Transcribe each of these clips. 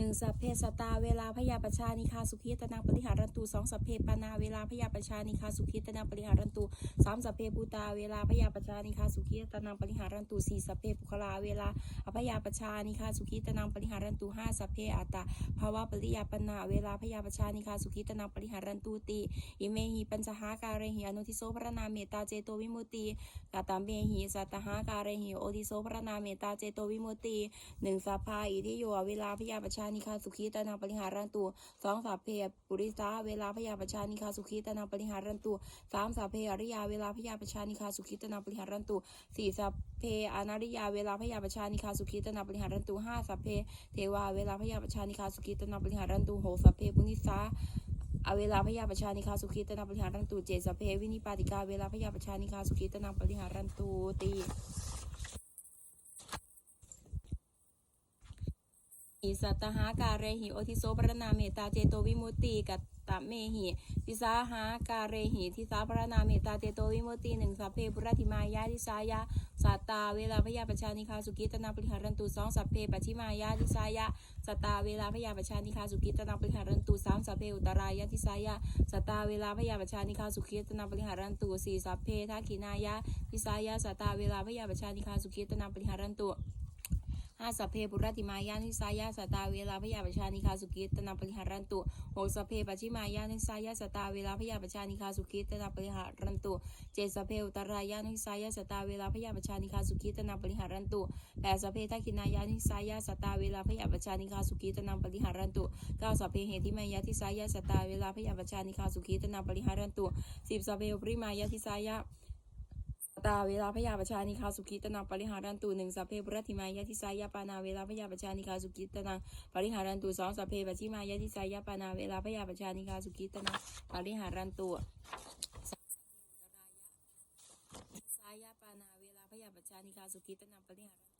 หนึ่งสัพเพสตาเวลาพยาประชานิคาสุขีตนาปริหารันตุสองสัพเพปานา เวลาพยาประชานิคาสุขีตนาปริหารันตุสามสัพเพภูตา เวลาพยาประชานิคาสุขีตนาปริหารันตุสี่สัพเพปุคลา เวลาอภยาประชานิคาสุขีตนาปริหารันตุห้าสัพเพอัตตาภาวะปริยาปนา เวลาพยาประชานิคาสุขีตนาปริหารันตุติอิเมหิปัญจหาการหิอนุทิโสพระนาเมตตาเจโตวิมุตติกาตามเมหิสัตหาการหิโอทิโสพระนาเมตตาเจโตวิมุตติหนึ่งสัพพาอิทิโยเวลาพยาประชานิคาสุขีตนาปริหารันตุสองสัพเพปุริสาเวลาพยาปชานิคาสุขีตนาปริหารันตุสามสัพเพอริยาเวลาพยาปชานิคาสุขีตนาปริหารันตุสี่สัพเพอนาริยาเวลาพยาปชานิคาสุขีตนาปริหารันตุห้าสัพเพเทวาเวลาพยาปชานิคาสุขีตนาปริหารันตุหกสัพเพปุนิสาอเวลาพยาปชานิคาสุขีตนาปริหารันตุเจสพเพวินิปาติกาเวลาพยาปชานิคาสุขีตนาปริหารันตุตี อิสัตหาการเรหิโอทิโสปรณาเมตตาเจโตวิมุตติกัตตะเมหิทิสาหาการเรหิทิสาปรณาเมตตาเจโตวิมุตติหนึ่งสัพเพปุรติมายาทิสายาสัตตาเวลาพยาปชานิคาสุกิตนาปริหารันตุสองสัพเพปัจฉิมายาทิสายาสัตตาเวลาพยาปชานิคาสุกิตนาปริหารันตุสามสัพเพอุตรายาทิสายาสัตตาเวลาพยาปชานิคาสุกิตนาปริหารันตุสี่สัพเพทักขินายาทิสายาสัตตาเวลาพยาปชานิคาสุกิตนาปริหารันตุ ห้าสัพเพปุรติมายานิสายาสตาเวลาพยาปชานิคาสุกิตนาปริหารันตุหกสัพเพปัจฉิมายานิสายาสตาเวลาพยาปชานิคาสุกิตนาปริหารันตุเจสัพเพอุตรายานิสายาสตาเวลาพยาปชานิคาสุกิตนาปริหารันตุแปดสัพเพทักขินายานิสายาสตาเวลาพยาปชานิคาสุกิตนาปริหารันตุเก้าสัพเพเหติมายาทิสายาสตาเวลาพยาปชานิคาสุกิตนาปริหารันตุสิบสัพเพปริมายาทิสายา ตาเวลาพยาปชานิคาสุขิตนังปริหารันตูหนึ่งสัพเพปุรติมายะทิสายาปานาเวลาพยาปชานิคาสุขิตนังปริหารันตูสองสัพเพปชิมายะทิสายาปานาเวลาพยาปชานิคาสุขิตนังปริหารันตูสายาปานาเวลาพยาปชานิคาสุขิตนังปริหารันตุ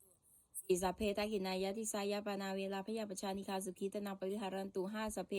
สี่สัพเพทักขินายะทิสายาปานาเวลาพยาปชานิคาสุกิตนังปริหารันตุห้าสัพเพ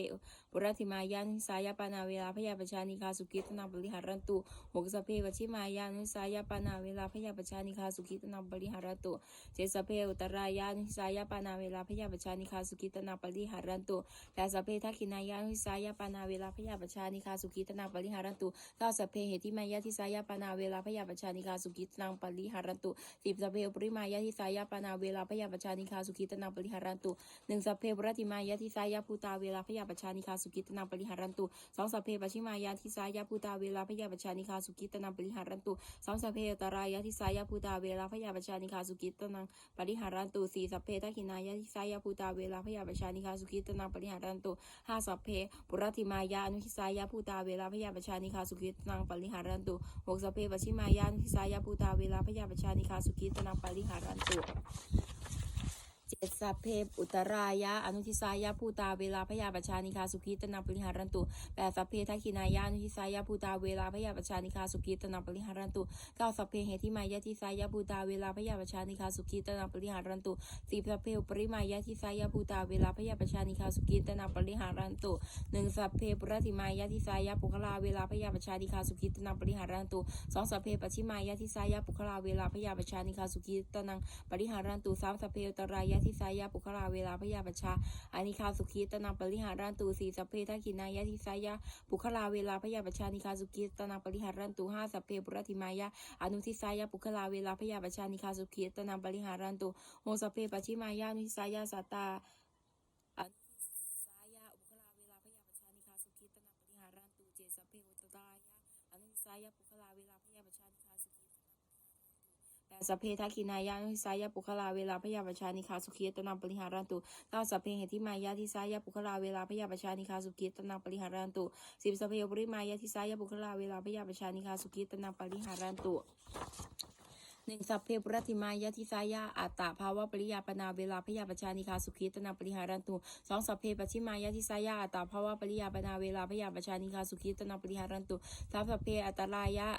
ปุรติมายะทิสายาปานาเวลาพยาปชานิคาสุกิตนังปริหารันตุหกสพเพวชิมายานุสายาปานาเวลาพยาปชานิคาสุขิตนาปริหารันตุเจสพเพอุตรายานุสายาปานาเวลาพยาปชานิคาสุขิตนาปริหารันตุแปดสพเพทักขินายานุสายาปานาเวลาพยาปชานิคาสุขิตนาปริหารันตุเก้าสพเพเหติมายาทิสายาปานาเวลาพยาปชานิคาสุขิตนาปริหารันตุสิบสพเพปริมายาทิสายาปานาเวลาพยาปชานิคาสุขิตนาปริหารันตุหนึ่งสพเพปรติมายาทิสายาภูตาเวลาพยาปชานิคาสุขิตนาปริหารันตุสองสพเพปชิมายาทิสายาภูตาเวลาพยาปชานิคาสุขิตนาปริหารันตุสามสัพเพตรายาทิสายาภูตาเวลาพยาปชานิคาสุขิตนังปริหารันตุสี่สัพเพทักขินายาทิสายาภูตาเวลาพยาปชานิคาสุขิตนังปริหารันตุห้าสัพเพปุรติมายาอนุทิสายาภูตาเวลาพยาปชานิคาสุขิตนังปริหารันตุหกสัพเพปชิมายาอนุทิสายาภูตาเวลาพยาปชานิคาสุขิตนังปริหารันตุ เจ็ดสัพเพอุตรายะ อนุทิสายาภูตาเวลาพยาปชานิคาสุขิตนังปริหารันตุแปดสัพเพทักขินายาอนุทิสายาภูตาเวลาพยาปชานิคาสุขิตนังปริหารันตุเก้าสัพเพเหติมายะทิสายาภูตาเวลาพยาปชานิคาสุขีตนาปริหารันตุสิบสัพเพปริมายะทิสายาภูตาเวลาพยาปชานิคาสุขีตนาปริหารันตุหนึ่งสัพเพปรติมายะทิสายาปุคลาเวลาพยาปชานิคาสุขีตนาปริหารันตุสองสัพเพปชิมายะทิสายาปุคลาเวลาพยาปชานิคาสุขีตนังปริหารันตุสามสัพเพตรายะทิสายาปุคลาเวลาพยาปชาอานิคาสุขีตนาปริหารันตูสี่สัพเพทักขินายาทิสายาปุคลาเวลาพยาปชานิคาสุขีตนาปริหารันตูห้าสัพเพปุรติมายาอนุทิสายาปุคลาเวลาพยาปชานิคาสุขีตนาปริหารันตูโมสพเพปชิมายานุทิสายาสัตตาอนุทิสายาปุคลาเวลาพยาปชานิคาสุขีตนาปริหารันตุเจสพเพอุตตายะอนุทิสายาปุคลาเวลาพยาปชานิคาสุขีตนาแปด สัพเพทักขินายานุทิสายาปุคลาเวลาพยาปชานิคาสุขีตนาปริหารันตุเก้าสัพเพเหติมายาทิสายาปุคลาเวลาพยาปชานิคาสุขีตนาปริหารันตุสิบสัพเพปริมายาทิสายาปุคลาเวลาพยาปชานิคาสุขีตนาปริหารันตุหนึ่งสัพเพปรติมายะทิสายาอัตตาภาวะปริยาปนาเวลาพยาปชานิคาสุขีตนาปริหารันตุสองสัพเพปชิมายะทิสายาอัตตาภาวะปริยาปนาเวลาพยาปชานิคาสุขีตนาปริหารันตุสามสัพเพอัตตรายะ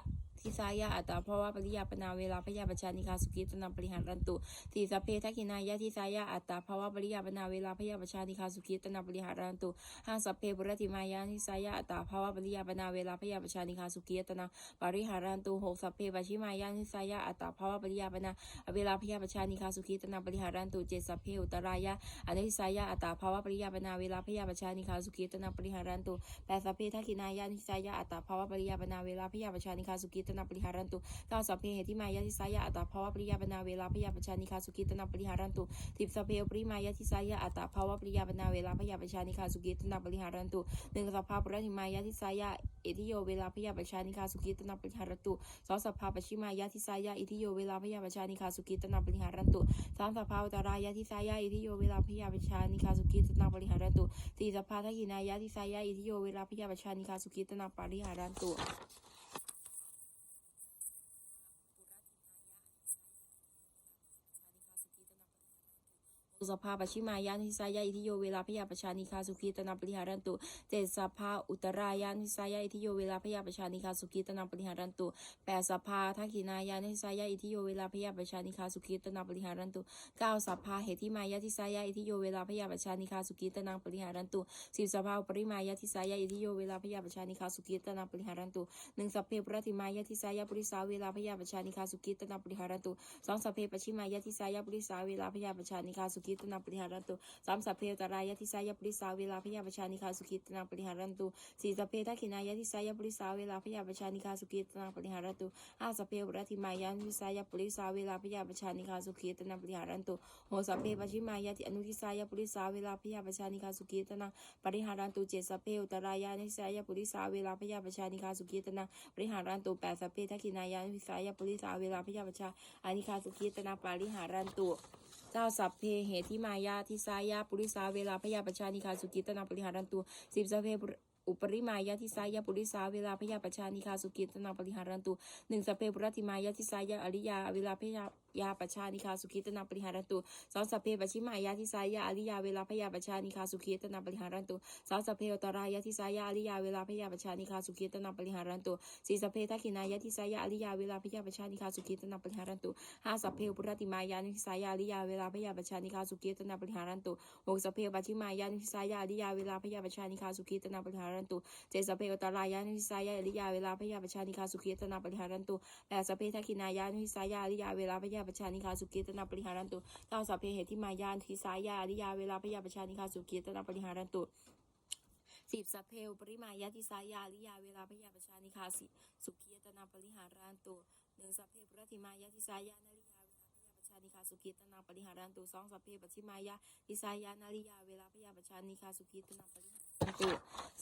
ทิสายะอัตตาภาะวะปริยาปนาเวลาพยาปชานิคาสุขีตนาปริหารันตุสีสพเพทักขินายะทิสายะอัตตาภาะวะปริยาปนาเวลาพยาปชานิคาสุขีตนาปริหารันตุห้าสพเพบุรติมายาทิสายะอัตตาภาะวะปริยาปนาเวลาพยาปชานิคาสุขีตนาปริหารันตุหกสพเพปชิมายาทิสายะอัตตาภาะวะปริยาปนาเวลาพยาปชานิคาสุขีตนาปริหารันตุเจ็ดสพเพอุตรายะอนิสายะอัตตาภาวะปริยาปนาเวลาพยาปชานิคาสุขีตนาปริหารันตุแปดสพเพทักขินายาทิสายะอัตตาภาวะปริยาปนาเวลาพยาปชานิคาสุขีตนาปริหารันตุเก้าสัพเพเหติมายาทิสายะอัตตาภาวะปริยาปนาเวลาพยาปชานิคาสุขีตนาปริหารันตุสิบสัพเพปริมายาทิสายะอัตตาภาวะปริยาปนาเวลาพยาปชานิคาสุขีตนาปริหารันตุหนึ่งสัพพะปรติมายาทิสายะเอทิโยเวลาพยาปชานิคาสุขีตนาปริหารันตุสองสัพพะปชิมายาทิสายะอิทิโยเวลาพยาปชานิคาสุขีตนาปริหารันตุสามสัพพะอุตรายาทิสายะอิทิโยเวลาพยาปชานิคาสุขีตนาปริหารันตุสี่สัพพะทักขินายาทิสายะอิทิโยเวลาพยาปชานิคาสุขีตนาปริหารันตุ สภาปชิมายานิสายาอิทิโยเวลาพยาปชานิคาสุขีตนาปริหารันตุเจ็ดสภาอุตรายานิสายาอิทิโยเวลาพยาปชานิคาสุขีตนาปริหารันตุแปดสภาทักขินายานิสายาอิทิโยเวลาพยาปชานิคาสุขีตนาปริหารันตุเก้าสภาเหติมายาทิสายาอิทิโยเวลาพยาปชานิคาสุขีตนาปริหารันตุสิบสภาปริมายาทิสายาอิทิโยเวลาพยาปชานิคาสุขีตนาปริหารันตุหนึ่งสัพเพปรติมายาทิสายาปริสาเวลาพยาปชานิคาสุขีตนาปริหารันตุสองสัพเพปชิมายาทิสายาปริสาเวลาพยาปชานิคาสุขีตนาปริหารันตุสามสัพเพตรายะทิสายปริสาเวลาพยาปชานิคาสุขิตนาปริหารันตุสี่สัพเพทักขินายะทิสายปริสาเวลาพยาปชานิคาสุขิตนาปริหารันตุห้าสัพเพปรติมายาทิสายปริสาเวลาพยาปชานิคาสุขิตนาปริหารันตุหกสัพเพปชิมายะทิอนุทิสายปริสาเวลาพยาปชานิคาสุขิตนาปริหารันตุเจ็ดสัพเพอุตรายะทิสายปริสาเวลาพยาปชานิคาสุขิตนาปริหารันตุแปดสัพเพทักขินายะทิสายปริสาเวลาพยาปชานิคาสุขิตนาปริหารันตุ เจ้าสัพเพเหติมายาทิสายาปุริสาเวลาพยาปชานิคาสุกิตนาปริหารันตุสิบสัพเพ อุปริมายาทิสายาปุริสาเวลาพยาปชานิคาสุกิตนาปริหารันตุหนึ่งสัพเพปุรติมายาทิสายาอริยาเวลาพยายาปชานิคาสุกิตนาปริหารันตุสองสัพเพปชิมายาทิสายาอริยาเวลาพยาปชานิคาสุกิตนาปริหารันตุสองสัพเพอตรายาทิสายาอริยาเวลาพยาปชานิคาสุกิตนาปริหารันตุสี่สัพเพทักขินายาทิสายาอริยาเวลาพยาปชานิคาสุกิตนาปริหารันตุห้าสัพเพปุรติมายานิสายาอริยาเวลาพยาปชานิคาสุกิตนาปริหารันตุหกสเพปชิมายานิสายาอริยาเวลาพยาปชานิคาสุกิตนาปริหารันตุเจสัพเพอตรายานิสายาอริยาเวลาพยาปชานิคาสุกิตนาปริหารันตุแปดสเพทักินายานิสายาอริยาเวลาพยาปชานิคาสุกิตนาปริหารันตุเก้าสเพเหติมายานทิสายาอริยาเวลาพยาปชานิคาสุกิตนาปริหารันตุสิบสเพลปริมายาติสายาลิยาเวลาพยาปชานิคาสิสุขียตนาปริหารันตุหนึ่งสัพเพปรติมายาติสายานาริยาเวลาพยาปชานิคาสุขียตนาปริหารันตุสองสัพเพปชิมายาติสายานาริยาเวลาพยาปชานิคาสุขียตนาปริหารันตุ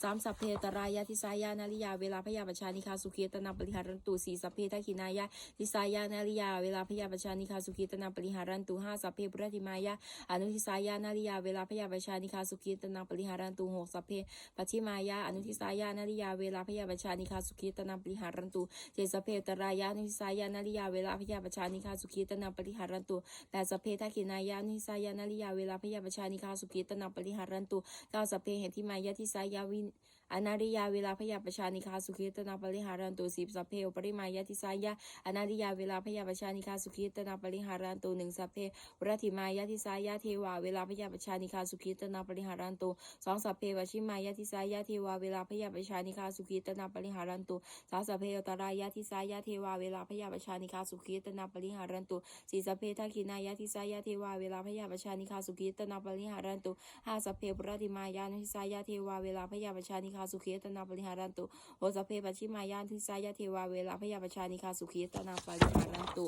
สามสัพเพตรายาติสายานาริยาเวลาพยาปชานิคาสุขีตนาปริหารันตุสี่สัพเพทักขินายาติสายานาริยาเวลาพยาปชานิคาสุขีตนาปริหารันตุห้าสัพเพปรติมายาอนุทิสายานาริยาเวลาพยาปชานิคาสุขีตนาปริหารันตุหกสัพเพปฏิมายาอนุทิสายานาริยาเวลาพยาปชานิคาสุขีตนาปริหารันตุเจสเพตรายานุทิสายานาริยาเวลาพยาปชานิคาสุขีตนาปริหารันตุแปดสัพเพทักขินายานุทิสายานาริยาเวลาพยาปชานิคาสุขีตนาปริหารันตุเก้าสพเพเหติมายาทิสายาวิน อนาริยาเวลาพยาปชานิคาสุขีตนาปริหารันตุสิบสพเพอปริมายาทิสายาอนาริยาเวลาพยาปชานิคาสุขีตนาปริหารันตุหนึ่งสัพเพวรติมายาทิสายาเทวาเวลาพยาปชานิคาสุขีตนาปริหารันตุสองสัพเพวชิมายาทิสายาเทวาเวลาพยาปชานิคาสุขีตนาปริหารันตุสามสัพเพอตรายาทิสายาเทวาเวลาพยาปชานิคาสุขีตนาปริหารันตุสี่สัพเพทักขินายาทิสายาเทวาเวลาพยาปชานิคาสุขีตนาปริหารันตุห้าสัพเพปุรติมายาทิสายาเทวาเวลาพยาปชานิคาสุขีตนาปริหารันตุโหสะเพปชิมายาทิสายาเทวาเวลาพยาปชานิคาสุขีตนาปริหารันตุ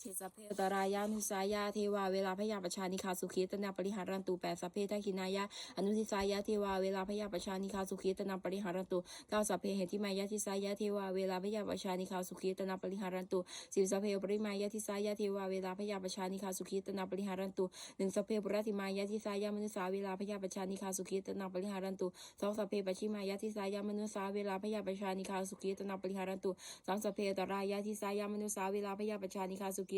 เทสเพตรายานุสายาเทวาเวลาพยาประชานิคาสุขีตนาปริหารันตุแปดสัพเพทักินายาอนุทิสายาเทวาเวลาพยาประชานิคาสุขีตนาปริหารันตุเก้าสัพเพเหติมายาทิสายาเทวาเวลาพยาประชานิคาสุขีตนาปริหารันตุสิบสัพเพปริมายาทิสายาเทวาเวลาพยาประชานิคาสุขีตนาปริหารันตุหนึ่งสัพเพปุรติมายาทิสายามนุสาเวลาพยาประชานิคาสุขีตนาปริหารันตุสองสัพเพปชิมายาทิสายามนุสาเวลาพยาประชานิคาสุขีตนาปริหารันตุสามสัพเพตรายาทิสายามนุสาเวลาพยาปชานิคาสุขี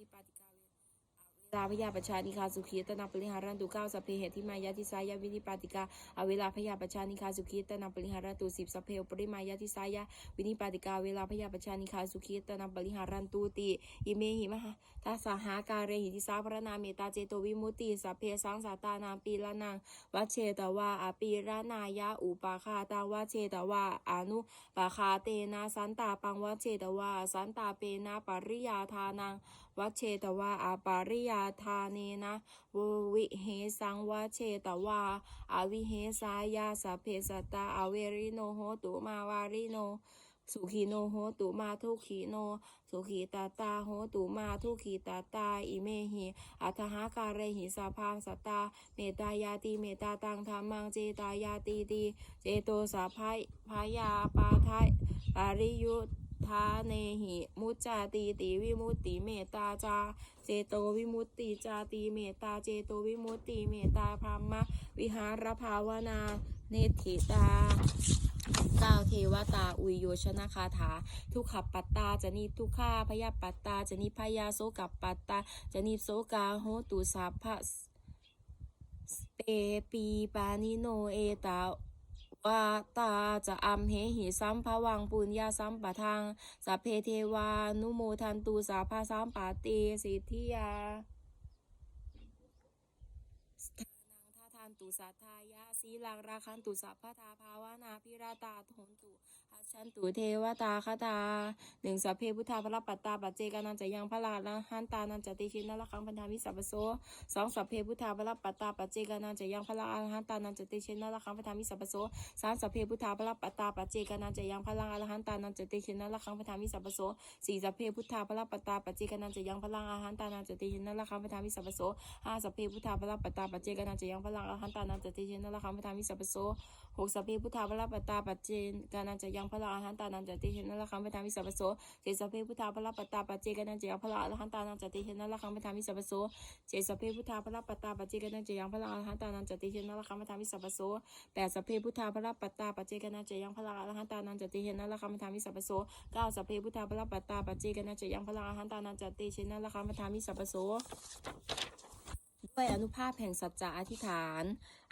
เวลาพยาประชานิคาสุขีตนาปริหารันตุเก้าสพเพเหติมายาทิสายาวินิปาติกาอเวลาพยาประชานิคาสุขีตนาปริหารันตุสิบสพเพปริมายาทิสายาวินิปาติกาเวลาพยาประชานิคาสุขีตนาปริหารันตุติอิเมหิมหาทัสสหาการเรหิติสาพระนาเมตาเจโตวิมุติสัพเพสังสาตานาปีละนังวัชเชตวาอปีระนายะอุปาคาตังวัชเชตวาอนุปาคาเตนะสันตาปังวัชเชตวาสันตาเปนะปริยาทานังวัชเชตวาอาปาริยาทาเนนะววิเหสังวัชเชตวาอาวิเหสายาสพเพสตตาอเวริโนโหตุมาวาริโนสุขีโนโหตุมาทุขีโน สุขีตาตาโหตุมาทุขีตาตา อิเมหิอัตหาการเรหิสาพังสตตา เมตายาติเมตาตังธรรมังเจตายาติติเจโตสาพายพายาปาทายปาริยุ ทาเนหิมุจจาติติวิมุตติเมตตาจา เจโตวิมุตติจาติเมตตาเจโตวิมุตติเมตตาพรหมะวิหารภาวนาเนติตาเก้าเทวตาอุยโยชนะคาถา ทุกขปัตตาจะนิทุกขาพยาปัตตาจะนิพยาโสกับปัตตาจะนิโสกาโหตุสาพะเตปีปานิโนเอตา วาตาจะอัมเหหิสัมภวังปุญญาสัมปะทังสัพเพเทวานุโมทันตุสาภาสัมปาเตสิทธิยาสทานังทาทานตุสัทธายาสีลังราคันตุสัพพทาภาวนาพิราตาทนตุ ชันตุเทวตาคตาหนึ่งสัพเพพุทธาพระปัตตาปัจเจกานันจะยังพระลาละหันตานันจะติชินนละคังพันธามิสัพโสสองสัพเพพุทธาพระปัตตาปัจเจกานันจะยังพระลาละหันตานันจะติชินนละคังพันธามิสัพโสสามสัพเพพุทธาพระปัตตาปัจเจกานันจะยังพระลาละหันตานันจะติชินนละคังพันธามิสัพโสสี่สัพเพพุทธาพระปัตตาปัจเจกานันจะยังพระลาละหันตานันจะติชินนละคังพันธามิสัพโสห้าสัพเพพุทธาพระปัตตาปัจเจกนันจะยังพลังอรหันตานันจะติเชนนละคัมพทามิสัพโสหกสัพเพพุทธาพระปตาปัจเจกานันจะยังพลังอรหันตานันจะติเชนนละคัมพทามิสัพโสเจสัพเพพุทธาพระปตาปัจเจกานันจะยังพลังอรหันตานันจะติเชนนละคัมพทามิสัพโสเจสัพเพพุทธาพระปตาปัจเจกานันจะยังพลังอรหันตานันจะติเชนนละคัมพทามิสัพโสแปดสัพเพพุทธาพระปตาปัจเจกานันจะยังพลังอรหันตานันจะติเชนนละคัมพทามิสัพโสเก้าสัพเพพุทธาพระปตาปัจเจกานันจะยังพลังอรหันตานันจะติเชนนละคัมพทามิสัพโสด้วยอนุภาพแห่งสัจจะอธิษฐาน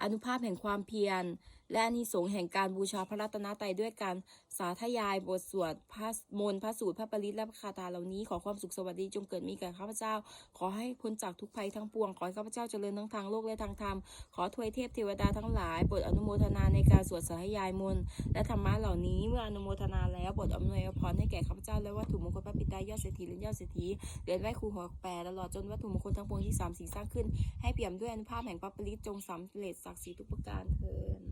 อนุภาพแห่งความเพียร และอานิสงส์แห่งการบูชาพระรัตนตรัยด้วยการสาธยายบทสวดพระมนต์พระสูตรพระปริตและพระคาถาเหล่านี้ขอความสุขสวัสดีจงเกิดมีแก่ข้าพเจ้า ขอให้พ้นจากทุกภัยทั้งปวง ขอให้ข้าพเจ้าเจริญทั้งทางโลกและทางธรรม ขอทวยเทพเทวดาทั้งหลายโปรดอนุโมทนาในการสวดสาธยายมนต์และธรรมะเหล่านี้เมื่ออนุโมทนาแล้วโปรดอำนวยพรให้แก่ข้าพเจ้าและวัตถุมงคลพระปิตายอดเศรษฐีและยอดเศรษฐีเรียนไหว้ครูหัวแปรตลอดจนวัตถุมงคลทั้งปวงที่สามสีสร้างขึ้น ให้เปี่ยมด้วยอนุภาพแห่งพระปริตจงสำเร็จศักดิ์ศรีทุกประการเทิน